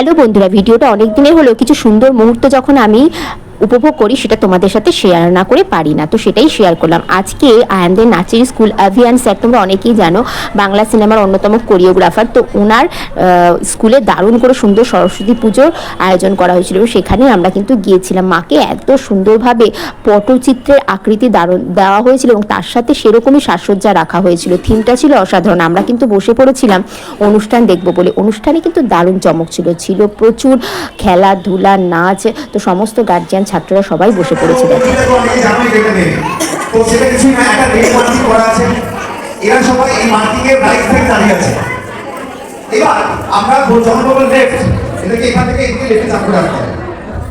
Hello বন্ধুরা ভিডিওটা অনেক দিনের হলো কিছু সুন্দর মুহূর্ত যখন আমি উপভোগ করি, সেটা তোমাদের সাথে শেয়ার না করে পারি না। তো সেটাই শেয়ার করলাম। আজকে আয়ামদের নাচের স্কুল অভিয়ান স্যার, তোমরা অনেকেই জানো, বাংলা সিনেমার অন্যতম কোরিওগ্রাফার তো ওনার স্কুলে দারুণ করে সুন্দর সরস্বতী পুজোর আয়োজন করা হয়েছিল সেখানে আমরা কিন্তু গিয়েছিলাম। মাকে এত সুন্দরভাবে পটচিত্রের আকৃতি দারুণ দেওয়া হয়েছিল এবং তার সাথে সেরকমই সাজসজ্জা রাখা হয়েছিল। থিমটা ছিল অসাধারণ। আমরা কিন্তু বসে পড়েছিলাম অনুষ্ঠান দেখব বলে। অনুষ্ঠানে কিন্তু দারুণ চমক ছিল। ছিল প্রচুর খেলাধুলা, নাচ, তো সমস্ত গার্জিয়ান ছাত্ররা সবাই বসে পড়েছে দেখো। এরা সবাই এই মার্কিং এর রাইট সাইড দাঁড়িয়ে আছে। এবার আমরা লেফট এখান থেকে এদিকে লেফটে চাপ করে রাখতে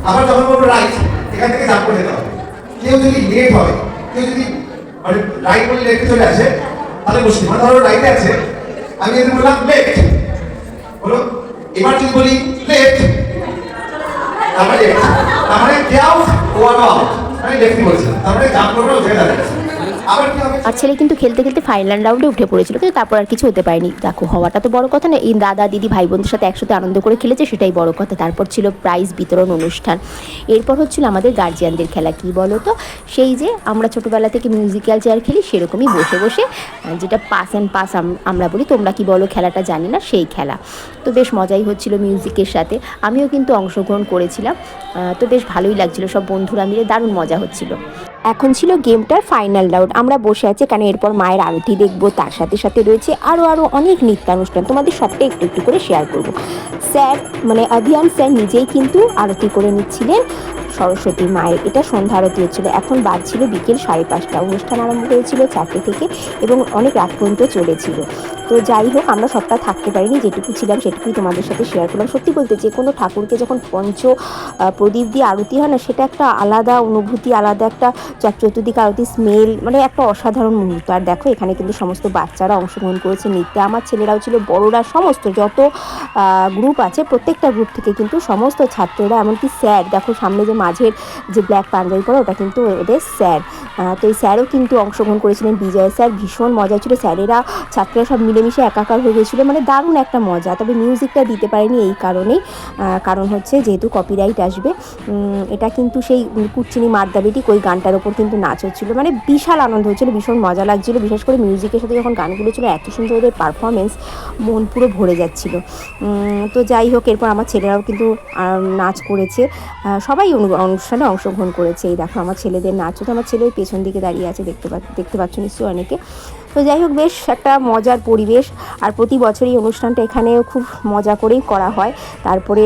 আবার যখন রাইট এখান থেকে চাপ করে হবে কেউ যদি লেট হয়, কেউ যদি মানে রাইট বলে লেফটে চলে আসে, তাহলে মুশকিল মানে ধরো রাইটে আছে। আমি বললাম লেফট বলো, এবার যদি বলি লেফট তারপরে কে আউট ওয়ান আউট আমি লেফটি বলছি। তার মানে জাম্প করবে ও ছেড়ে দাঁড়াবে আবার কি হবে আর ছেলে কিন্তু খেলতে খেলতে ফাইনাল রাউন্ডে উঠে পড়েছিল, কিন্তু তারপর আর কিছু হতে পারেনি। দেখো, হওয়াটা তো বড় কথা না এই দাদা, দিদি ভাই বোনদের সাথে একসাথে আনন্দ করে খেলেছে, সেটাই বড় কথা। তারপর ছিল প্রাইজ বিতরণ অনুষ্ঠান। এরপর হচ্ছিল আমাদের গার্জিয়ানদের খেলা। কি বলো তো সেই যে আমরা ছোটোবেলা থেকে মিউজিক্যাল চেয়ার খেলি, সেরকমই বসে বসে যেটা পাস অ্যান্ড পাস আমরা বলি, তোমরা কি বলো, খেলাটা জানি না, সেই খেলা। তো বেশ মজাই হচ্ছিল মিউজিকের সাথে। আমিও কিন্তু অংশগ্রহণ করেছিলাম। তো বেশ ভালোই লাগছিল, সব বন্ধুরা মিলে দারুণ মজা হচ্ছিল। এখন ছিল গেমটার ফাইনাল রাউন্ড। আমরা বসে আছি কারণ এরপর মায়ের আরতি দেখব, তার সাথে সাথে রয়েছে আরও আরও অনেক নৃত্যানুষ্ঠান। তোমাদের সবটা একটু একটু করে শেয়ার করব। স্যার মানে অভিয়ান স্যার নিজেই কিন্তু আরতি করে নিচ্ছিলেন। সরস্বতী মায়ের। এটা সন্ধ্যা আরতি হচ্ছিল। এখন বাজছিল বিকেল সাড়ে পাঁচটা। অনুষ্ঠান আরম্ভ হয়েছিল চারটে থেকে এবং অনেক রাত পর্যন্ত চলেছিল। তো যাই হোক, আমরা সবটা থাকতে পারিনি। যেটুকু ছিলাম সেটুকুই তোমাদের সাথে শেয়ার করলাম। সত্যি বলতে যে কোনো ঠাকুরকে যখন পঞ্চ প্রদীপ দিয়ে আরতি হয় না, সেটা একটা আলাদা অনুভূতি, আলাদা একটা চতুর্দিকে আরতি স্মেল মানে একটা অসাধারণ মুহূর্ত। আর দেখো, এখানে কিন্তু সমস্ত বাচ্চারা অংশগ্রহণ করেছে, নৃত্যে। আমার ছেলেরাও ছিল, বড়রা, সমস্ত যত গ্রুপ আছে, প্রত্যেকটা গ্রুপ থেকে কিন্তু সমস্ত ছাত্ররা, এমনকি স্যার, দেখো সামনে যে মাঝের যে ব্ল্যাক পাঞ্জাবি পরে ওটা কিন্তু ওদের স্যার। তো এই স্যারও কিন্তু অংশগ্রহণ করেছিলেন বিজয় স্যার। ভীষণ মজা ছিল। স্যারেরা, ছাত্ররা সব মিলেমিশে একাকার হয়ে গেছিল। মানে দারুণ একটা মজা। তবে মিউজিকটা দিতে পারেনি এই কারণেই। কারণ হচ্ছে যেহেতু কপিরাইট আসবে এটা কিন্তু সেই কুচ্চিনি মাদ্দাবিটি ওই গানটার ওপর কিন্তু নাচ হচ্ছিল। মানে বিশাল আনন্দ হচ্ছিল, ভীষণ মজা লাগছিল। বিশেষ করে মিউজিকের সাথে যখন গানগুলো ছিল, এত সুন্দর ওদের পারফরমেন্স মন পুরো ভরে যাচ্ছিল। তো যাই হোক, এরপর আমার ছেলেরাও কিন্তু নাচ করেছে। সবাই অনু- অনুষ্ঠানে অংশগ্রহণ করেছে। এই দেখো, আমার ছেলেদের নাচ হতো আমার ছেলে ওই পেছন দিকে দাঁড়িয়ে আছে, দেখতে দেখতে পাচ্ছ নিশ্চয়ই অনেকে। তো যাই হোক, বেশ একটা মজার পরিবেশ। আর প্রতি বছরই অনুষ্ঠানটা এখানেও খুব মজা করেই করা হয়। তারপরে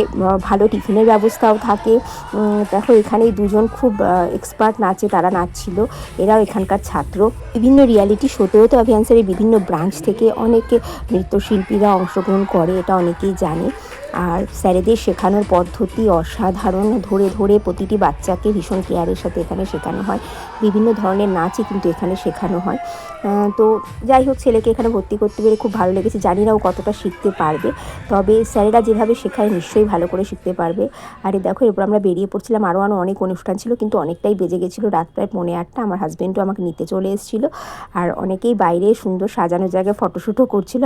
ভালো টিফিনের ব্যবস্থাও থাকে। দেখো এখানে দুজন খুব এক্সপার্ট নাচে, তারা নাচছিল। এরাও এখানকার ছাত্র। বিভিন্ন রিয়ালিটি শোতেও তো অভিয়ান্সারের বিভিন্ন ব্রাঞ্চ থেকে অনেকে নৃত্যশিল্পীরা অংশগ্রহণ করে, এটা অনেকেই জানে। আর স্যারেদের শেখানোর পদ্ধতি অসাধারণ। ধরে ধরে প্রতিটি বাচ্চাকে ভীষণ কেয়ারের সাথে এখানে শেখানো হয়। বিভিন্ন ধরনের নাচই কিন্তু এখানে শেখানো হয়। তো যাই হোক, ছেলেকে এখানে ভর্তি করতে পেরে খুব ভালো লেগেছে। জানি না ও কতটা শিখতে পারবে। তবে স্যারেরা যেভাবে শেখায়, নিশ্চয়ই ভালো করে শিখতে পারবে। আর দেখো, এরপর আমরা বেরিয়ে পড়ছিলাম। আরও আরও অনেক অনুষ্ঠান ছিল, কিন্তু অনেকটাই বেজে গেছিল। রাত প্রায় পৌনে আটটা। আমার হাজব্যান্ডও আমাকে নিতে চলে এসেছিল। আর অনেকেই বাইরে সুন্দর সাজানো জায়গায় ফটোশ্যুটও করছিল।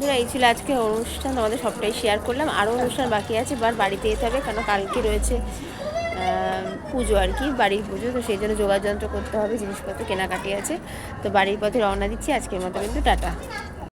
বন্ধুরা, এই ছিল আজকে অনুষ্ঠান। তোমাদের সবটাই শেয়ার করলাম। আরও অনুষ্ঠান বাকি আছে বার বাড়িতে যেতে হবে কেন কালকে রয়েছে পুজো আর কি, বাড়ির পুজো। তো সেই জন্য যোগাযন্ত্র করতে হবে, জিনিসপত্র কেনাকাটি আছে। তো বাড়ির পথে রওনা দিচ্ছি। আজকের মতো কিন্তু টাটা।